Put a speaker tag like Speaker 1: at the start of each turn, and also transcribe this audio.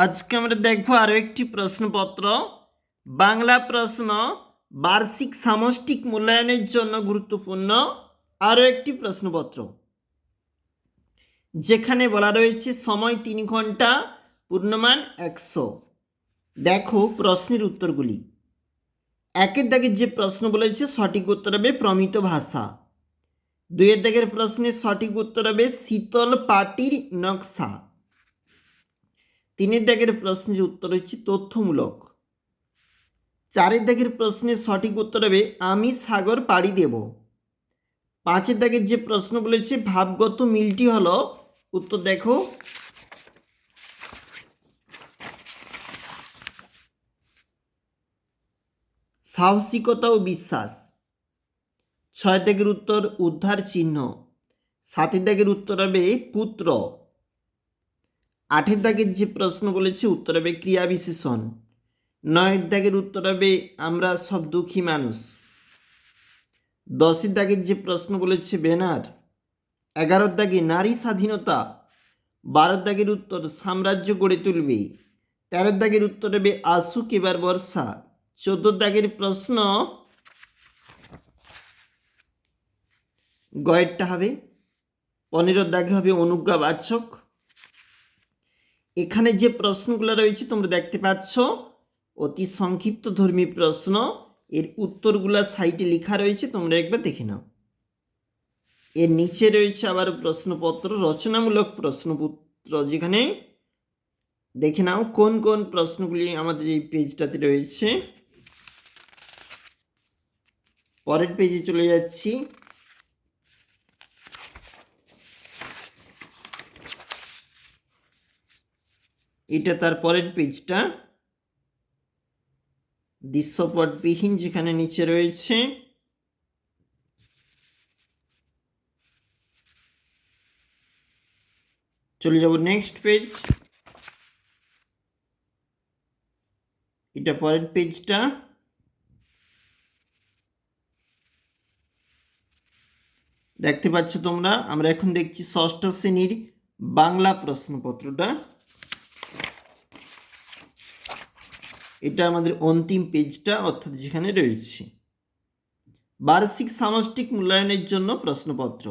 Speaker 1: আজকে আমরা দেখব আরও একটি প্রশ্নপত্র। বাংলা প্রশ্ন, বার্ষিক সামষ্টিক মূল্যায়নের জন্য গুরুত্বপূর্ণ। আরও একটি প্রশ্নপত্র। যেখানে বলা রয়েছে, সময় তিন ঘণ্টা, পূর্ণমান একশো। দেখো প্রশ্নের উত্তরগুলি। একের দাগের যে প্রশ্ন বলেছে, সঠিক উত্তর হবে প্রমিত ভাষা। দুইয়ের দাগের প্রশ্নের সঠিক উত্তর হবে শীতল পাটির নকশা। তিনের দাগের প্রশ্নের উত্তর হচ্ছে তথ্যমূলক। চারের দাগের প্রশ্নের সঠিক উত্তর হবে, আমি সাগর পাড়ি দেব। পাঁচের দাগের যে প্রশ্ন বলেছে, ভাবগত মিলটি হলো, উত্তর দেখো। সাহসিকতা ও বিশ্বাস। ছয় দাগের উত্তর উদ্ধার চিহ্ন। সাতের দাগের উত্তর হবে, পুত্র। আটের দাগের যে প্রশ্ন বলেছে, উত্তর হবে ক্রিয়া বিশেষণ। নয়ের দাগের উত্তর হবে, আমরা সব দুঃখী মানুষ। দশের দাগের যে প্রশ্ন বলেছে বেনার, এগারোর দাগে নারী স্বাধীনতা, বারোর দাগের উত্তর সাম্রাজ্য গড়ে তুলবে, তেরোর দাগের উত্তর হবে আসুক এবার বর্ষা, চোদ্দোর দাগের প্রশ্ন গয়েরটা হবে, পনেরোর দাগে হবে অনুজ্ঞাবাচক এখানে যে প্রশ্নগুলো রয়েছে, তোমরা দেখতে পাচ্ছ। অতি সংক্ষিপ্ত ধর্মী প্রশ্ন। এর উত্তরগুলা সাইটে লেখা রয়েছে, তোমরা একবার দেখে নাও। এর নিচে রয়েছে আবার প্রশ্নপত্র, রচনামূলক প্রশ্নপত্র যেখানে দেখে নাও কোন কোন প্রশ্নগুলি আমাদের এই পেজটাতে রয়েছে। পরের পেজে চলে যাচ্ছি। এটা তার পরের পেজটা। দৃশ্যপটবিহীন যেখানে নিচে রয়েছে। চলে যাব নেক্সট পেজ এটা পরের পেজটা। দেখতে পাচ্ছ তোমরা, আমরা এখন দেখছি ষষ্ঠ শ্রেণির বাংলা প্রশ্নপত্রটা। এটা আমাদের অন্তিম পেজটা অর্থাৎ যেখানে রয়েছে। বার্ষিক সামষ্টিক মূল্যায়নের জন্য প্রশ্নপত্র।